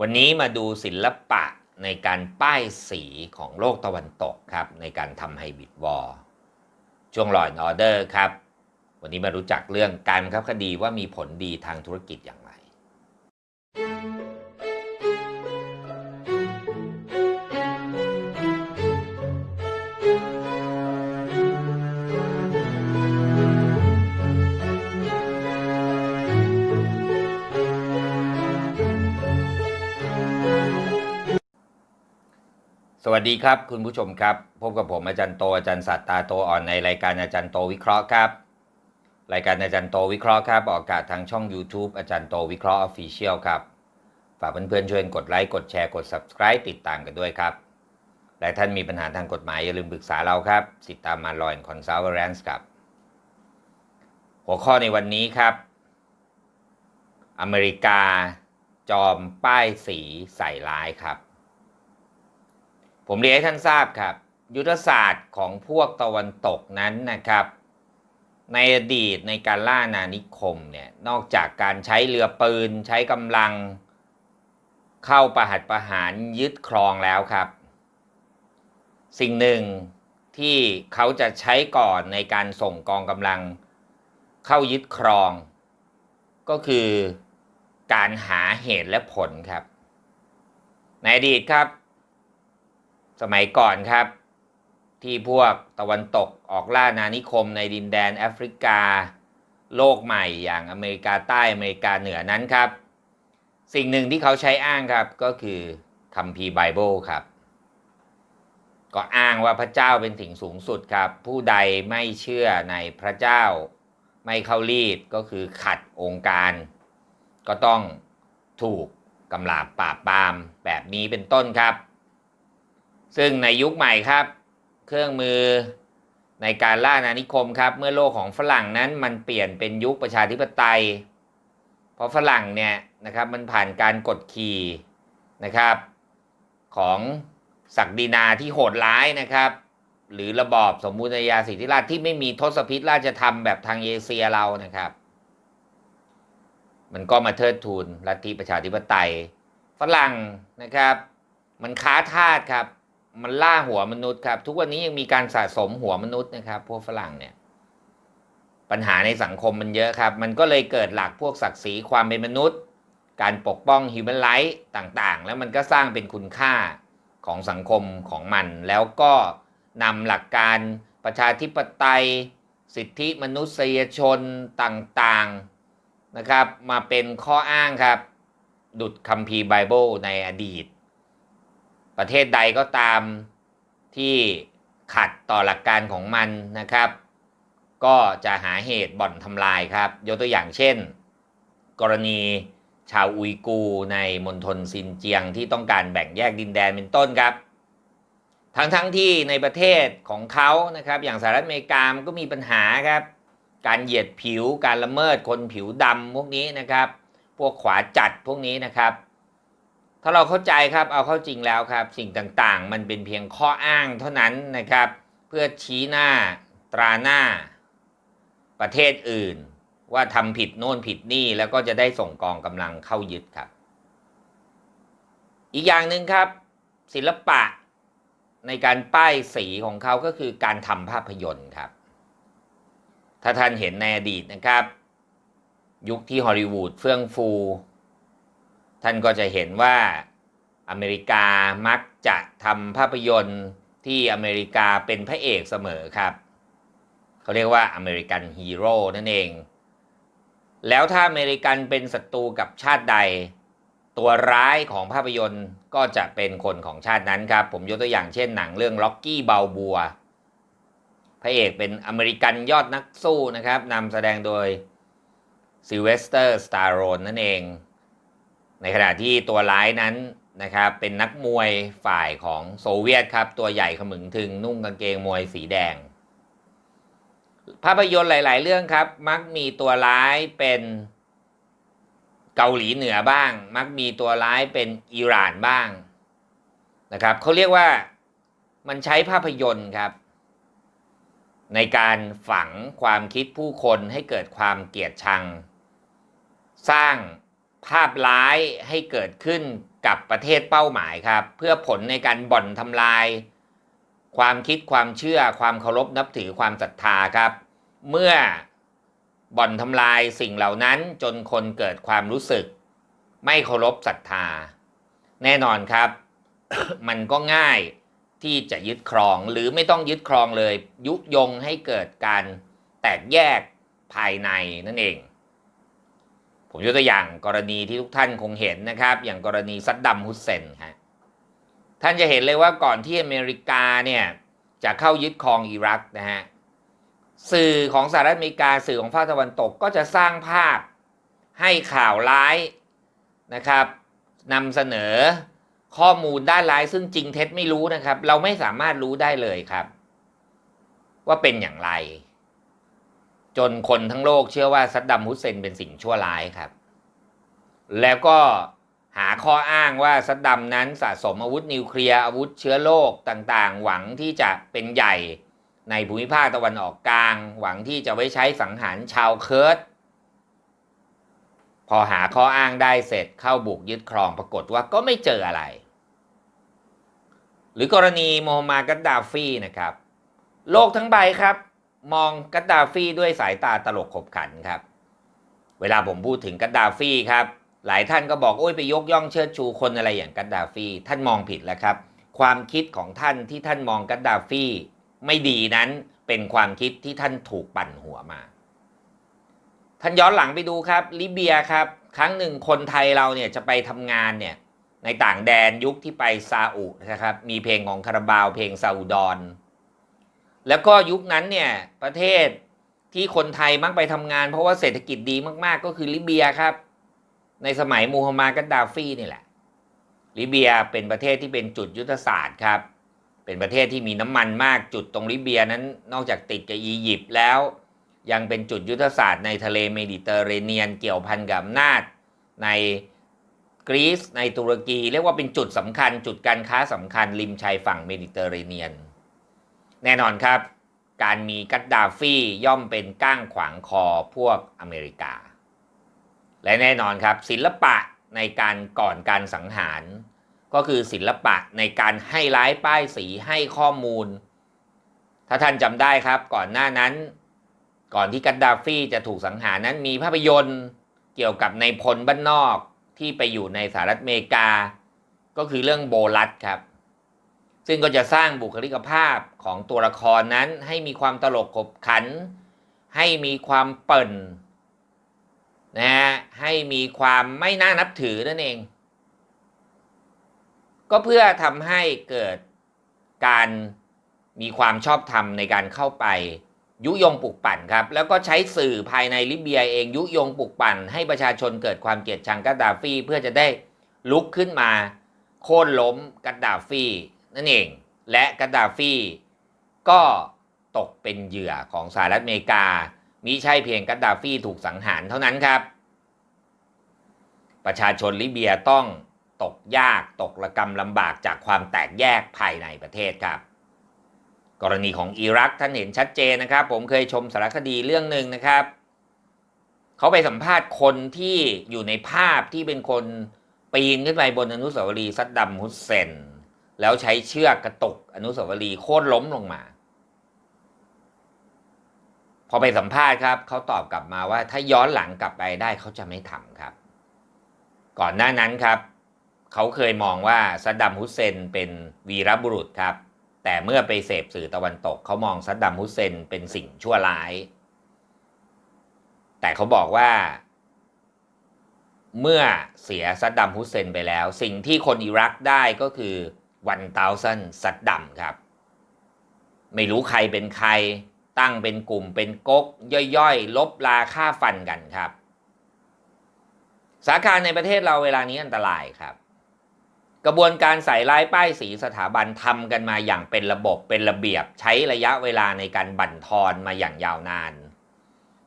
วันนี้มาดูศิลปะในการป้ายสีของโลกตะวันตกครับ ในการทำไฮบริดวอลช่วงลอยออเดอร์ครับ วันนี้มารู้จักเรื่องการบังคับคดีว่ามีผลดีทางธุรกิจอย่าง สวัสดีครับ คุณผู้ชมครับ พบกับผมอาจารย์โตอาจารย์สัตตาโตอ่อนในรายการอาจารย์โตวิเคราะห์ครับ รายการอาจารย์โตวิเคราะห์ครับออกอากาศทางช่อง YouTube อาจารย์โตวิเคราะห์ออฟฟิเชียลครับฝากเพื่อนๆช่วยกดไลค์กดแชร์กด Subscribe ติดตามกันด้วยครับและท่านมีปัญหาทางกฎหมายอย่าลืมปรึกษาเราครับติดตามมาลอยคอนซัลเทนส์ครับ หัวข้อในวันนี้ครับ อเมริกา จอมป้ายสีใส่ร้ายครับ ผมเรียนให้ท่านทราบครับ ยุทธศาสตร์ของพวกตะวันตกนั้นนะครับ ในอดีตในการล่านานิคมเนี่ยนอกจากการใช้เรือปืน ใช้กำลัง เข้าประหัตประหารยึดครองแล้วครับ สิ่งหนึ่งที่เขาจะใช้ก่อนในการส่งกองกำลัง เข้ายึดครอง ก็คือการหาเหตุและผลครับ ในอดีตครับ สมัยก่อนครับ ที่พวกตะวันตกออกล่านานิคมในดินแดนแอฟริกา โลกใหม่อย่างอเมริกาใต้อเมริกาเหนือนั้นครับ สิ่งหนึ่งที่เขาใช้อ้างครับก็คือคัมภีร์ไบเบิลครับ ก็อ้างว่าพระเจ้าเป็นสิ่งสูงสุดครับ ผู้ใดไม่เชื่อในพระเจ้า ไม่เข้ารีดก็คือขัดองค์การ ก็ต้องถูกกำลาบปราบปรามแบบนี้เป็นต้นครับ ซึ่งในยุคใหม่ครับ เครื่องมือในการล่านานิคมครับ เมื่อโลกของฝรั่งนั้นมันเปลี่ยนเป็นยุคประชาธิปไตย เพราะฝรั่งเนี่ยนะครับมันผ่านการกดขี่นะครับของศักดินาที่โหดร้ายนะครับ หรือระบอบสมบูรณาญาสิทธิราชที่ไม่มีทศพิธราชธรรมแบบทางเอเชียเรานะครับ มันก็มาเทิดทูนลัทธิประชาธิปไตย ฝรั่งนะครับ มันค้าทาสครับ มันล่าหัวมนุษย์ครับ ทุกวันนี้ยังมีการสะสมหัวมนุษย์นะครับ พวกฝรั่งเนี่ย ปัญหาในสังคมมันเยอะครับ มันก็เลยเกิดหลักพวกศักดิ์ศรีความเป็นมนุษย์ การปกป้อง human rights ต่างๆ แล้วมันก็สร้างเป็นคุณค่าของสังคมของมัน แล้วก็นำหลักการประชาธิปไตย สิทธิมนุษยชนต่างๆนะครับ มาเป็นข้ออ้างครับ ดุดคัมภีร์ไบเบิลในอดีต ประเทศใดก็ตามที่ขัดต่อหลักการของมันนะครับ ก็จะหาเหตุบ่อนทำลายครับ ยกตัวอย่างเช่น กรณีชาวอุยกูในมณฑลซินเจียงที่ต้องการแบ่งแยกดินแดนเป็นต้นครับ ทั้งทั้งที่ในประเทศของเขานะครับ อย่างสหรัฐอเมริกามก็มีปัญหาครับ การเหยียดผิวการละเมิดคนผิวดำพวกนี้นะครับ พวกขวาจัดพวกนี้นะครับ ถ้าเราเข้าใจครับเอาเข้าจริงแล้วครับ สิ่งต่างๆ มันเป็นเพียงข้ออ้างเท่านั้นนะครับ เพื่อชี้หน้าตราหน้า ประเทศอื่น ว่าทำผิดโน่นผิดนี่แล้วก็จะได้ส่งกองกำลังเข้ายึดครับ อีกอย่างหนึ่งครับ ศิลปะในการป้ายสีของเขาก็คือการทำภาพยนตร์ครับ ถ้าท่านเห็นในอดีตนะครับ ยุคที่ฮอลลีวูดเฟื่องฟู ท่านก็จะเห็นว่าอเมริกามักจะทำภาพยนตร์ที่อเมริกาเป็นพระเอกเสมอครับเขาเรียกว่าอเมริกันฮีโร่นั่นเอง แล้วถ้าอเมริกันเป็นศัตรูกับชาติใด ตัวร้ายของภาพยนตร์ก็จะเป็นคนของชาตินั้นครับ ผมยกตัวอย่างเช่นหนังเรื่องล็อกกี้เบลบัวพระเอกเป็นอเมริกันยอดนักสู้นะครับนำแสดงโดยซิเวสเตอร์สตาร์โรนนั่นเอง ในขณะที่ตัวร้ายนั้นนะครับเป็นนักมวยฝ่ายของโซเวียตครับ ตัวใหญ่ขมึงถึงนุ่งกางเกงมวยสีแดง ภาพยนตร์หลาย ๆ เรื่องครับ มักมีตัวร้ายเป็นเกาหลีเหนือบ้าง มักมีตัวร้ายเป็นอิหร่านบ้างนะครับเขาเรียกว่ามันใช้ภาพยนตร์ครับ ในการฝังความคิดผู้คนให้เกิดความเกลียดชัง สร้าง ภาพร้ายให้เกิดขึ้นกับประเทศเป้าหมายครับ เพื่อผลในการบ่อนทำลาย ความคิดความเชื่อความเคารพนับถือความศรัทธาครับ เมื่อบ่อนทำลายสิ่งเหล่านั้นจนคนเกิดความรู้สึก ไม่เคารพศรัทธา แน่นอนครับ มันก็ง่ายที่จะยึดครองหรือไม่ต้องยึดครองเลย ยุยงให้เกิดการแตกแยกภายในนั่นเอง ผมยกตัวอย่างกรณีที่ทุกท่านคงเห็นนะครับ อย่างกรณีซัดดัมฮุสเซนฮะท่านจะเห็นเลยว่าก่อนที่อเมริกาเนี่ยจะเข้ายึดครองอิรักนะฮะสื่อของสหรัฐอเมริกาสื่อของภาคตะวันตกก็จะสร้างภาพให้ข่าวร้ายนะครับนำเสนอข้อมูลด้านร้ายซึ่งจริงเท็จไม่รู้นะครับ เราไม่สามารถรู้ได้เลยครับ ว่าเป็นอย่างไร จนคนทั้งโลกเชื่อว่าซัดดัมฮุสเซนเป็นสิ่งชั่วร้ายครับ แล้วก็หาข้ออ้างว่าซัดดัมนั้นสะสมอาวุธนิวเคลียร์อาวุธเชื้อโรคต่างๆ หวังที่จะเป็นใหญ่ในภูมิภาคตะวันออกกลาง หวังที่จะไว้ใช้สังหารชาวเคิร์ดพอหาข้ออ้างได้เสร็จเข้าบุกยึดครองปรากฏว่าก็ไม่เจออะไร หรือกรณีโมฮัมหมัดกัดดาฟีนะครับ โลกทั้งใบครับ มองกัดดาฟีด้วยสายตาตลกขบขันครับ เวลาผมพูดถึงกัดดาฟีครับ หลายท่านก็บอกโอ้ยไปยกย่องเชิดชูคนอะไรอย่างกัดดาฟี ท่านมองผิดแล้วครับ ความคิดของท่านที่ท่านมองกัดดาฟีไม่ดีนั้นเป็นความคิดที่ท่านถูกปั่นหัวมา ท่านย้อนหลังไปดูครับลิเบียครับ ครั้งหนึ่งคนไทยเราเนี่ยจะไปทำงานเนี่ยในต่างแดนยุคที่ไปซาอุนะครับ มีเพลงของคาราบาวเพลงซาอุดอน แล้วก็ยุคนั้นเนี่ยประเทศที่คนไทยมักไปทำงาน เพราะว่าเศรษฐกิจดีมากๆ ก็คือลิเบียครับ ในสมัยมูฮัมหมัดกัดดาฟีนี่แหละ ลิเบียเป็นประเทศที่เป็นจุดยุทธศาสตร์ครับ เป็นประเทศที่มีน้ำมันมากจุดตรงลิเบียนั้นนอกจากติดกับอียิปต์แล้ว ยังเป็นจุดยุทธศาสตร์ในทะเลเมดิเตอร์เรเนียน เกี่ยวพันกับอำนาจในกรีซในตุรกี เรียกว่าเป็นจุดสำคัญ จุดการค้าสำคัญริมชายฝั่งเมดิเตอร์เรเนียน แน่นอนครับ การมีกัดดาฟีย่อมเป็นก้างขวางคอพวกอเมริกา และแน่นอนครับศิลปะในการก่อนการสังหาร ก็คือศิลปะในการให้ร้ายป้ายสีให้ข้อมูล ถ้าท่านจำได้ครับก่อนหน้านั้น ก่อนที่กัดดาฟีจะถูกสังหารนั้นมีภาพยนตร์เกี่ยวกับในพลบ้านนอกที่ไปอยู่ในสหรัฐอเมริกา ก็คือเรื่องโบลัดครับ ซึ่งก็จะสร้างบุคลิกภาพของตัวละครนั้น ให้มีความตลกขบขัน ให้มีความเปิ่นนะฮะให้มีความไม่น่านับถือนั่นเอง ก็เพื่อทำให้เกิดการมีความชอบธรรมในการเข้าไป ยุยงปลุกปั่นครับ แล้วก็ใช้สื่อภายในลิเบียเองยุยงปลุกปั่น ให้ประชาชนเกิดความเกลียดชังกัดดาฟีเพื่อจะได้ลุกขึ้นมา โค่นล้มกัดดาฟี นั่นเอง และกัดดาฟีก็ตกเป็นเหยื่อของสหรัฐอเมริกามิใช่เพียงกัดดาฟีถูกสังหารเท่านั้นครับ ประชาชนลิเบียต้องตกยากตกระกรรมลำบากจากความแตกแยกภายในประเทศครับ กรณีของอิรักท่านเห็นชัดเจนนะครับ ผมเคยชมสารคดีเรื่องหนึ่งนะครับเขาไปสัมภาษณ์คนที่อยู่ในภาพที่เป็นคนปีนขึ้นไปบนอนุสาวรีย์ซัดดัมฮุสเซน แล้วใช้เชือกกระตุกอนุสาวรีย์โค่นล้มลงมา พอไปสัมภาษณ์ครับเขาตอบกลับมาว่า ถ้าย้อนหลังกลับไปได้เขาจะไม่ทำครับ ก่อนหน้านั้นครับ เขาเคยมองว่าซัดดัมฮุสเซนเป็นวีรบุรุษครับ แต่เมื่อไปเสพสื่อตะวันตก เขามองซัดดัมฮุสเซนเป็นสิ่งชั่วร้าย แต่เขาบอกว่าเมื่อเสียซัดดัมฮุสเซนไปแล้ว สิ่งที่คนอิรักได้ก็คือ วันเตาซันซัดดัมครับ ไม่รู้ใครเป็นใคร ตั้งเป็นกลุ่มเป็นก๊ก ย่อยๆ ลบลาฆ่าฟันกันครับ สาขาในประเทศเราเวลานี้อันตรายครับ กระบวนการใส่ร้ายป้ายสีสถาบันทำกันมาอย่างเป็นระบบเป็นระเบียบ ใช้ระยะเวลาในการบั่นทอนมาอย่างยาวนาน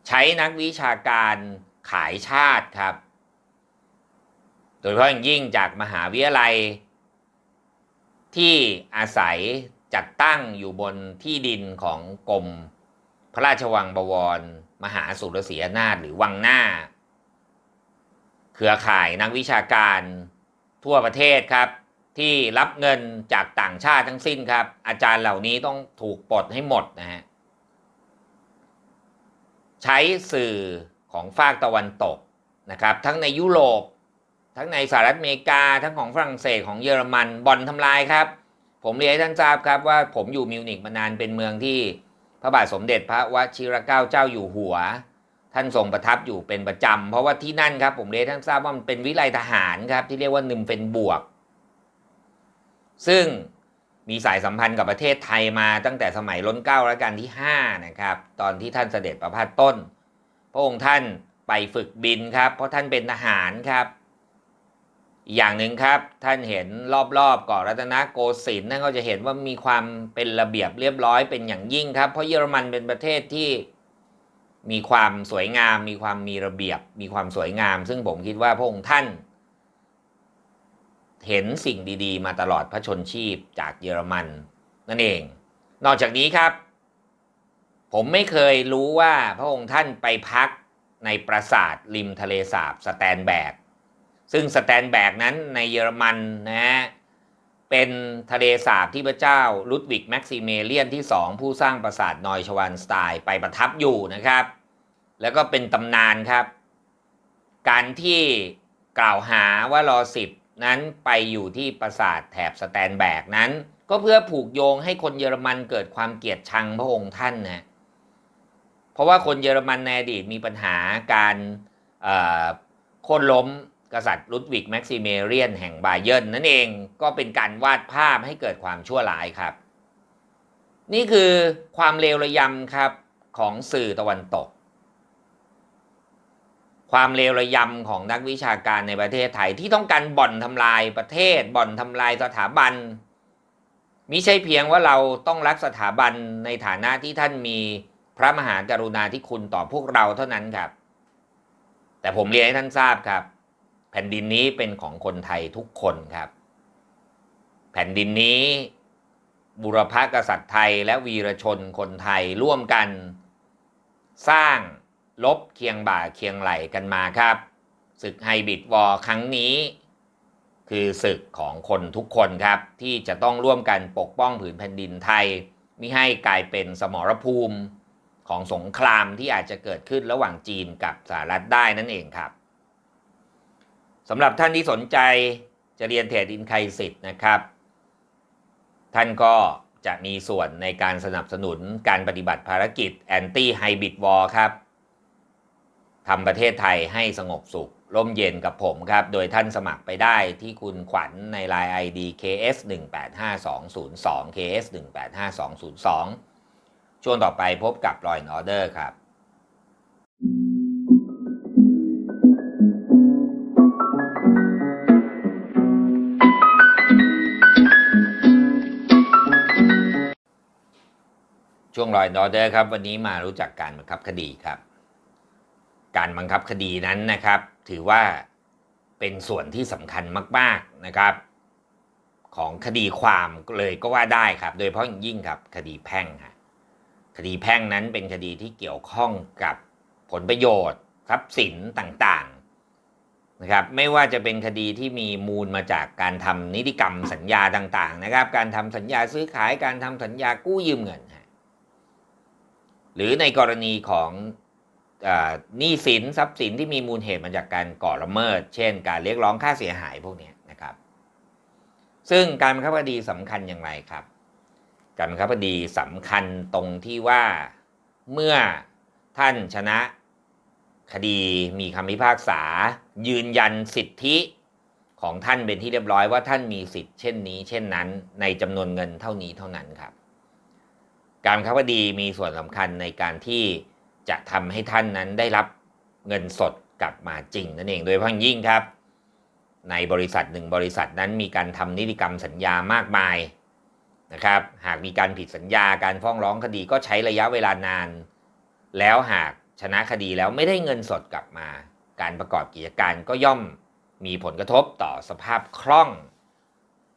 ใช้นักวิชาการขายชาติครับ โดยเฉพาะอย่างยิ่งจากมหาวิทยาลัย ที่อาศัยจัดตั้งอยู่บนที่ดินของกรมพระราชวังบวร มหาสุรศรีนาถหรือวังหน้า เครือข่ายนักวิชาการทั่วประเทศครับ ที่รับเงินจากต่างชาติทั้งสิ้นครับ อาจารย์เหล่านี้ต้องถูกปลดให้หมดนะฮะใช้สื่อของฝากตะวันตกนะครับ ทั้งในยุโรป ทั้งในสหรัฐอเมริกาทั้งของฝรั่งเศสของเยอรมันบอลทำลายครับ ผมเรียนให้ท่านทราบครับว่าผมอยู่มิวนิกมานานเป็นเมืองที่พระบาทสมเด็จพระวชิรเกล้าเจ้าอยู่หัว ท่านทรงประทับอยู่เป็นประจำเพราะว่าที่นั่นครับ ผมเรียนท่านทราบว่ามันเป็นวิไลทหารครับ ที่เรียกว่านึมเป็นบวก ซึ่งมีสายสัมพันธ์กับประเทศไทยมาตั้งแต่สมัยล้นเก้ารัชกาลที่5นะครับ ตอนที่ท่านเสด็จประพาสต้น พระองค์ท่านไปฝึกบินครับ เพราะท่านเป็นทหารครับ อีกอย่างหนึ่งครับท่านเห็นรอบๆเกาะรัตนโกสินทร์ท่านก็จะเห็นว่ามีความเป็นระเบียบเรียบร้อยเป็นอย่างยิ่งครับ เพราะเยอรมันเป็นประเทศที่มีความสวยงาม มีความมีระเบียบ มีความสวยงาม ซึ่งผมคิดว่าพระองค์ท่าน เห็นสิ่งดีๆ มาตลอดพระชนชีพจากเยอรมันนั่นเอง นอกจากนี้ครับ ผมไม่เคยรู้ว่าพระองค์ท่านไปพักในปราสาทริมทะเลสาบสแตนแบก ซึ่งสแตนแบกนั้นในเยอรมันนะฮะเป็นทะเลสาบที่พระเจ้าลุดวิกแม็กซิเมเลียนที่สองผู้สร้างปราสาทนอยชวานสไตล์ไปประทับอยู่นะครับ แล้วก็เป็นตำนานครับ การที่กล่าวหาว่ารอสิบนั้นไปอยู่ที่ปราสาทแถบสแตนแบกนั้น ก็เพื่อผูกโยงให้คนเยอรมันเกิดความเกลียดชังพระองค์ท่านนะเพราะว่าคนเยอรมันในอดีตมีปัญหาการโค่นล้ม กษัตริย์ลุดวิกแม็กซิเมเรียนแห่งบาเยนนั่นเองก็เป็นการวาดภาพให้เกิดความชั่วร้ายครับ นี่คือความเลวระยำครับของสื่อตะวันตก ความเลวระยำของนักวิชาการในประเทศไทยที่ต้องการบ่อนทำลายประเทศ บ่อนทำลายสถาบันมิใช่เพียงว่าเราต้องรักสถาบันในฐานะที่ท่านมีพระมหากรุณาธิคุณต่อพวกเราเท่านั้นครับ แต่ผมเรียนให้ท่านทราบครับ แผ่นดินนี้เป็นของคนไทยทุกคนครับ แผ่นดินนี้ บุรพกษัตริย์ไทยและวีรชนคนไทยร่วมกัน สร้างลบเคียงบ่าเคียงไหลกันมาครับศึกไฮบิดวอร์ครั้งนี้ คือศึกของคนทุกคนครับ ที่จะต้องร่วมกันปกป้องผืนแผ่นดินไทยมิให้กลายเป็นสมรภูมิของสงครามที่อาจจะเกิดขึ้นระหว่างจีนกับสหรัฐได้นั่นเองครับ สำหรับท่านที่สนใจจะเรียนเทรดอินไคสิตนะครับ ท่านก็จะมีส่วนในการสนับสนุนการปฏิบัติภารกิจแอนตี้ไฮบิดวอร์ครับทำประเทศไทยให้สงบสุข ร่มเย็นกับผมครับ โดยท่านสมัครไปได้ที่คุณขวัญใน Line ID KS 185202 KS 185202 ช่วงต่อไปพบกับ Law and Order ครับ ช่วงรอยนอเดอร์ครับ วันนี้มารู้จักการบังคับคดีครับ การบังคับคดีนั้นนะครับ ถือว่าเป็นส่วนที่สำคัญมาก ๆนะครับ ของคดีความเลยก็ว่าได้ครับ โดยเฉพาะยิ่งครับคดีแพ่งครับคดีแพ่งนั้นเป็นคดีที่เกี่ยวข้องกับผลประโยชน์ทรัพย์สินต่างๆนะครับ ไม่ว่าจะเป็นคดีที่มีมูลมาจากการทำนิติกรรมสัญญาต่าง ๆ นะครับ การทำสัญญาซื้อขายการทำสัญญากู้ยืมเงิน หรือในกรณีของหนี้สินทรัพย์สินที่มีมูลเหตุมาจากการก่อละเมิด เช่น การเรียกร้องค่าเสียหายพวกนี้นะครับ ซึ่งการบังคับคดีสำคัญอย่างไรครับ การบังคับคดีสำคัญตรงที่ว่าเมื่อท่านชนะคดีมีคำพิพากษา ยืนยันสิทธิของท่านเป็นที่เรียบร้อยว่าท่านมีสิทธิ์เช่นนี้ เช่นนั้น ในจำนวนเงินเท่านี้เท่านั้นครับ การบังคับคดีมีส่วนสำคัญในการที่จะทำให้ท่านนั้นได้รับเงินสดกลับมาจริงนั่นเองโดยเฉพาะยิ่งครับ ในบริษัทหนึ่งบริษัทนั้นมีการทำนิติกรรมสัญญามากมายนะครับ หากมีการผิดสัญญาการฟ้องร้องคดีก็ใช้ระยะเวลานาน แล้วหากชนะคดีแล้วไม่ได้เงินสดกลับมา การประกอบกิจการก็ย่อมมีผลกระทบต่อสภาพคล่อง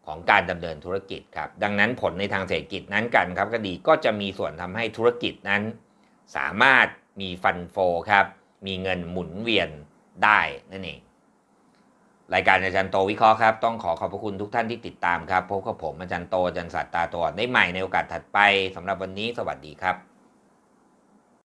ของการดำเนินธุรกิจครับ ดังนั้นผลในทางเศรษฐกิจนั้นการครับคดีก็จะมีส่วนทำให้ธุรกิจนั้น สามารถมีฟันโฟครับ มีเงินหมุนเวียนได้นั่นเองรายการอาจารย์โตวิเคราะห์ครับ ต้องขอขอบพระคุณทุกท่านที่ติดตามครับพบกับผมอาจารย์โตอาจารย์สัตตาตัวได้ใหม่ในโอกาสถัดไปสำหรับวันนี้สวัสดีครับ